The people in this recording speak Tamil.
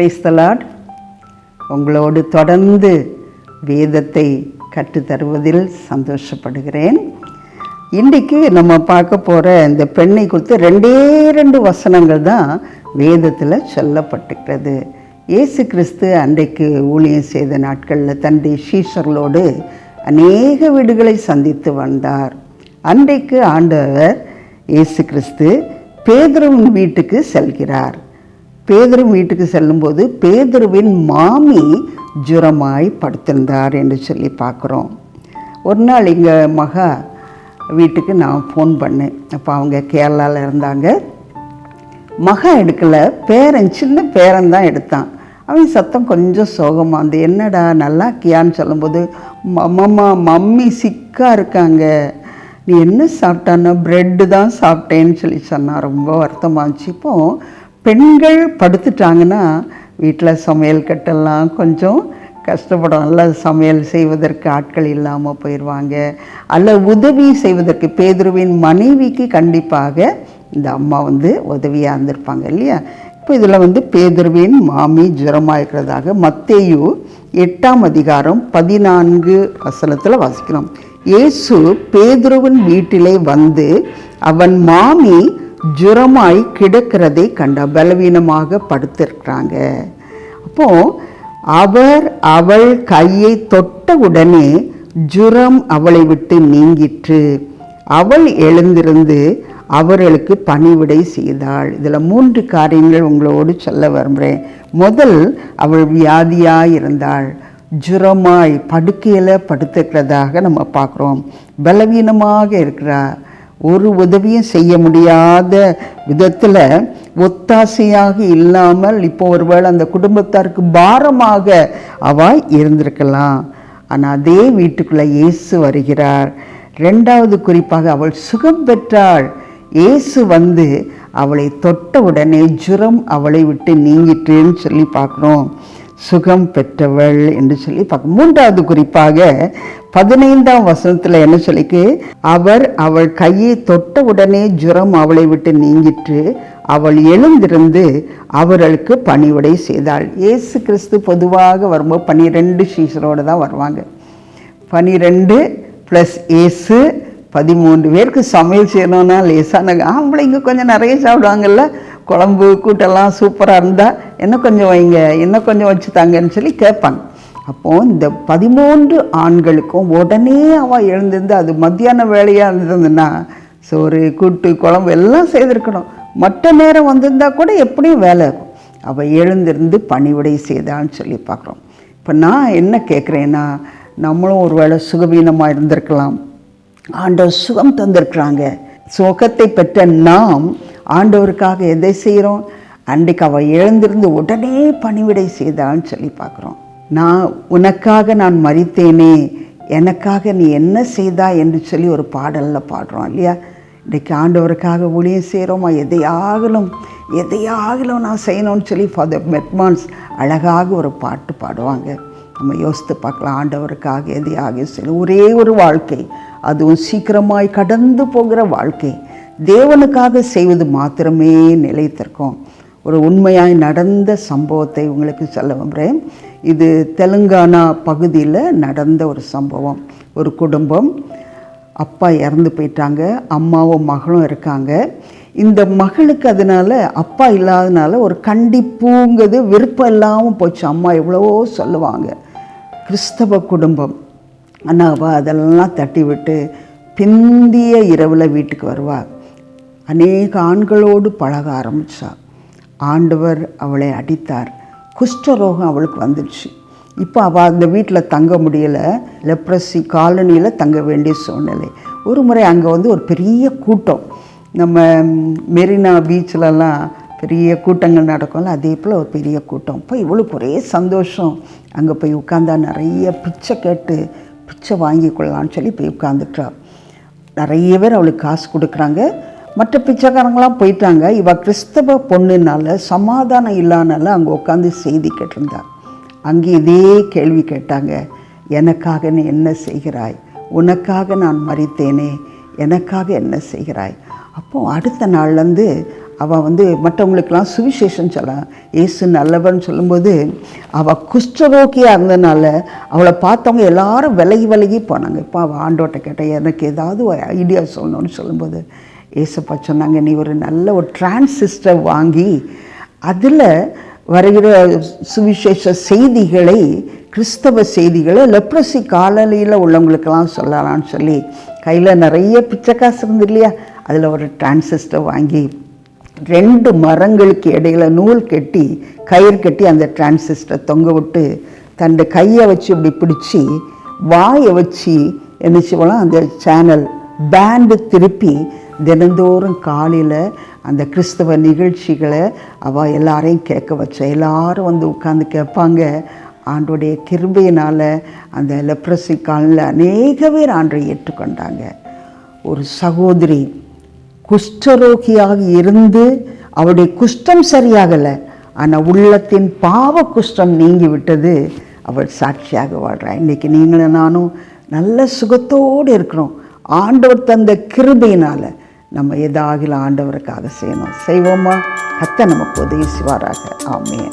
கிரைஸ்தலாட் உங்களோடு தொடர்ந்து வேதத்தை கற்றுத்தருவதில் சந்தோஷப்படுகிறேன். இன்றைக்கு நம்ம பார்க்க போகிற இந்த பெண்ணை குறித்து ரெண்டே ரெண்டு வசனங்கள் தான் வேதத்தில் சொல்லப்பட்டுக்கிறது இயேசு கிறிஸ்து அன்றைக்கு ஊழியம் செய்த நாட்களில் தன்னுடைய சீஷர்களோடு அநேக வீடுகளை சந்தித்து வந்தார். அன்றைக்கு ஆண்டவர் இயேசு கிறிஸ்து பேதுருவின் வீட்டுக்கு செல்கிறார். பேதுரு வீட்டுக்கு செல்லும்போது பேதுருவின் மாமி ஜுரமாய் படுத்திருந்தார் என்று சொல்லி பார்க்குறோம். ஒரு நாள் எங்கள் மகா வீட்டுக்கு நான் ஃபோன் பண்ணேன். அப்போ அவங்க கேரளாவில் இருந்தாங்க. மகா எடுக்கலை. பேரன் சின்ன பேரன் தான் எடுத்தான். அவன் சத்தம் கொஞ்சம் சோகமாக இருந்து என்னடா நல்லா கியான்னு சொல்லும்போது மம்மா மம்மி சிக்காக இருக்காங்க. நீ என்ன சாப்பிட்டான்னா ப்ரெட்டு தான் சாப்பிட்டேன்னு சொல்லி சொன்னான். ரொம்ப வருத்தமாக இருந்துச்சு. இப்போது பெண்கள் படுத்துட்டாங்கன்னா வீட்டில் சமையல் கட்டெல்லாம் கொஞ்சம் கஷ்டப்படும். நல்ல சமையல் செய்வதற்கு ஆட்கள் இல்லாமல் போயிடுவாங்க. அல்ல உதவி செய்வதற்கு பேதுருவின் மனைவிக்கு கண்டிப்பாக இந்த அம்மா வந்து உதவியாக இருந்திருப்பாங்க இல்லையா? இப்போ இதில் வந்து பேதுருவின் மாமி ஜுரமாக இருக்கிறதாக மத்தேயு எட்டாம் அதிகாரம் பதினான்கு வசனத்தில் வாசிக்கிறோம். இயேசு பேதுருவின் வீட்டிலே வந்து அவன் மாமி ஜுரமாய் கிடக்கிறதை கண்ட பலவீனமாக படுத்திருக்கிறாங்க. அப்போ அவர் அவள் கையை தொட்ட உடனே ஜுரம் அவளை விட்டு நீங்கிற்று. அவள் எழுந்திருந்து அவர்களுக்கு பணிவிடை செய்தாள். இதில் மூன்று காரியங்கள் உங்களோடு சொல்ல விரும்புகிறேன் முதல் அவள் வியாதியாக இருந்தாள். ஜுரமாய் படுக்கையில் படுத்துக்கிறதாக நம்ம பார்க்குறோம். பலவீனமாக இருக்கிறாள் ஒரு உதவியும் செய்ய முடியாத விதத்தில் ஒத்தாசையாக இல்லாமல் இப்போ ஒருவேளை அந்த குடும்பத்தாருக்கு பாரமாக அவள் இருந்திருக்கலாம். ஆனால் அதே வீட்டுக்குள்ளே இயேசு வருகிறார். ரெண்டாவது குறிப்பாக அவள் சுகம் பெற்றாள். இயேசு வந்து அவளை தொட்ட உடனே ஜுரம் அவளை விட்டு நீங்கிட்டுன்னு சொல்லி பார்க்குறோம். சுகம் பெற்றவள் என்று சொல்லி பார்க்க மூன்றாவது குறிப்பாக பதினைந்தாம் வசனத்தில் என்ன சொல்லிக்கு? அவர் அவள் கையை தொட்ட உடனே ஜுரம் அவளை விட்டு நீங்கிற்று. அவள் எழுந்திருந்து அவர்களுக்கு பணிவிடை செய்தாள். இயேசு கிறிஸ்து பொதுவாக வரும்போது பன்னிரெண்டு சீசரோடு தான் வருவாங்க. பனிரெண்டு ப்ளஸ் ஏசு பதிமூன்று பேருக்கு சமையல் செய்யணும்னா லேசான ஆம்பளைங்க கொஞ்சம் நிறைய சாப்பிடுவாங்கல்ல. குழம்பு கூட்டெல்லாம் சூப்பராக இருந்தால் இன்னும் கொஞ்சம் வைங்க இன்னும் கொஞ்சம் வச்சு தாங்கன்னு சொல்லி கேட்பாங்க. அப்போது இந்த பதிமூன்று ஆண்களுக்கும் உடனே அவள் எழுந்திருந்து அது மத்தியான வேலையாக இருந்ததுன்னா சோறு கூட்டு குழம்பு எல்லாம் செய்திருக்கணும். மற்ற நேரம் வந்திருந்தா கூட எப்படியும் வேலை இருக்கும். அவள் எழுந்திருந்து பணிவிடை செய்தான்னு சொல்லி பார்க்குறோம். இப்போ நான் என்ன கேட்குறேன்னா நம்மளும் ஒரு வேளை சுகவீனமாக இருந்திருக்கலாம். ஆண்டவர் சுகம் தந்திருக்கிறாங்க. சுகத்தை பெற்ற நாம் ஆண்டவருக்காக எதை செய்கிறோம்? அன்றைக்கு அவள் எழுந்திருந்து உடனே பணிவிடை செய்தான்னு சொல்லி பார்க்குறோம். நான் உனக்காக நான் மறித்தேனே எனக்காக நீ என்ன செய்தா என்று சொல்லி ஒரு பாடலில் பாடுறோம் இல்லையா? இன்றைக்கு ஆண்டவருக்காக ஊழியம் செய்கிறோமா? எதையாகலும் எதையாகலும் நான் செய்யணும்னு சொல்லி ஃபாதர் மெட்மான்ஸ் அழகாக ஒரு பாட்டு பாடுவாங்க. நம்ம யோசித்து பார்க்கலாம் ஆண்டவருக்காக எதையாக செய்யணும் ஒரே ஒரு வாழ்க்கை அதுவும் சீக்கிரமாய் கடந்து போகிற வாழ்க்கை. தேவனுக்காக செய்வது மாத்திரமே நிலைத்திருக்கும். ஒரு உண்மையாய் நடந்த சம்பவத்தை உங்களுக்கு சொல்ல விரும்புகிறேன். இது தெலுங்கானா பகுதியில் நடந்த ஒரு சம்பவம். ஒரு குடும்பம் அப்பா இறந்து போயிட்டாங்க அம்மாவும் மகளும் இருக்காங்க. இந்த மகளுக்கு அதனால் அப்பா இல்லாதனால ஒரு கண்டிப்புங்கிறது விருப்பம் இல்லாமல் போச்சு. அம்மா எவ்வளவோ சொல்லுவாங்க. கிறிஸ்தவ குடும்பம். ஆனால் அவள் அதெல்லாம் தட்டி விட்டு பிந்திய இரவில் வீட்டுக்கு வருவாள் அநேக ஆண்களோடு பழக ஆரம்பித்தா ஆண்டவர் அவளை அடித்தார். குஷ்டரோகம் அவளுக்கு வந்துடுச்சு. இப்போ அவள் அந்த வீட்டில் தங்க முடியலை. லெப்ரஸி காலனியில் தங்க வேண்டிய சூழ்நிலை. ஒரு முறை அங்கே வந்து ஒரு பெரிய கூட்டம். நம்ம மெரினா பீச்சிலலாம் பெரிய கூட்டங்கள் நடக்கும்ல அதே போல் ஒரு பெரிய கூட்டம். இப்போ இவளுக்கு ஒரே சந்தோஷம். அங்கே போய் உட்காந்தா நிறைய பிச்சை கேட்டு பிச்சை வாங்கி கொள்ளலான்னு சொல்லி போய் உட்காந்துட்டா நிறைய பேர் அவளுக்கு காசு கொடுக்குறாங்க. மற்ற பிச்சைக்காரங்களாம் போயிட்டாங்க. இவ கிறிஸ்தவ பொண்ணுனால சமாதானம் இல்லாதனால அங்கே உட்காந்து செய்தி கேட்டிருந்தா. அங்கே இதே கேள்வி கேட்டாங்க. எனக்காக நீ என்ன செய்கிறாய்? உனக்காக நான் மறித்தேனே. எனக்காக என்ன செய்கிறாய்? அப்போ அடுத்த நாள்லேருந்து அவள் வந்து மற்றவங்களுக்கெல்லாம் சுவிசேஷம் சொல்ல இயேசு நல்லவன் சொல்லும்போது அவள் குஷ்டரோக்கியாக இருந்ததுனால அவளை பார்த்தவங்க எல்லாரும் விலகி விலகி போனாங்க. இப்போ அவள் ஆண்டோட்ட கேட்டால் எனக்கு ஏதாவது ஐடியா சொல்லணும்னு சொல்லும்போது ஏசப்பா சொன்னாங்க நீ ஒரு நல்ல ஒரு டிரான்சிஸ்டர் வாங்கி அதில் வருகிற சுவிசேஷ செய்திகளை கிறிஸ்தவ செய்திகளை லெப்ரசி காலனியில் உள்ளவங்களுக்கெல்லாம் சொல்லலாம்னு சொல்லி கையில் நிறைய பிச்சை காசு இருந்து இல்லையா? அதில் ஒரு டிரான்சிஸ்டர் வாங்கி ரெண்டு மரங்களுக்கு இடையில நூல் கட்டி கயிறு கட்டி அந்த டிரான்சிஸ்டர் தொங்க விட்டு தன் கையை வச்சு இப்படி பிடிச்சி வாயை வச்சு என்ன செய்வோம் அந்த சேனல் பேண்டு திருப்பி தினந்தோறும் காலையில் அந்த கிறிஸ்தவ நிகழ்ச்சிகளை அவள் எல்லாரையும் கேட்க வச்ச. எல்லாரும் வந்து உட்காந்து கேட்பாங்க. ஆண்டோடைய கிருபையினால் அந்த லெப்ரசி காலில் அநேக பேர் ஆண்டை ஏற்றுக்கொண்டாங்க. ஒரு சகோதரி குஷ்டரோகியாக இருந்து அவருடைய குஷ்டம் சரியாகலை. ஆனால் உள்ளத்தின் பாவ குஷ்டம் நீங்கி விட்டது. அவள் சாட்சியாக வாழ்கிறா இன்றைக்கி நீங்களும் நானும் நல்ல சுகத்தோடு இருக்கிறோம். ஆண்டவர் தந்த கிருபையினால். நம்ம எதாகில ஆண்டவருக்காக செய்யணும். செய்வோமா? கத்த நமக்கு உதவி செய்வாராக. ஆமையன்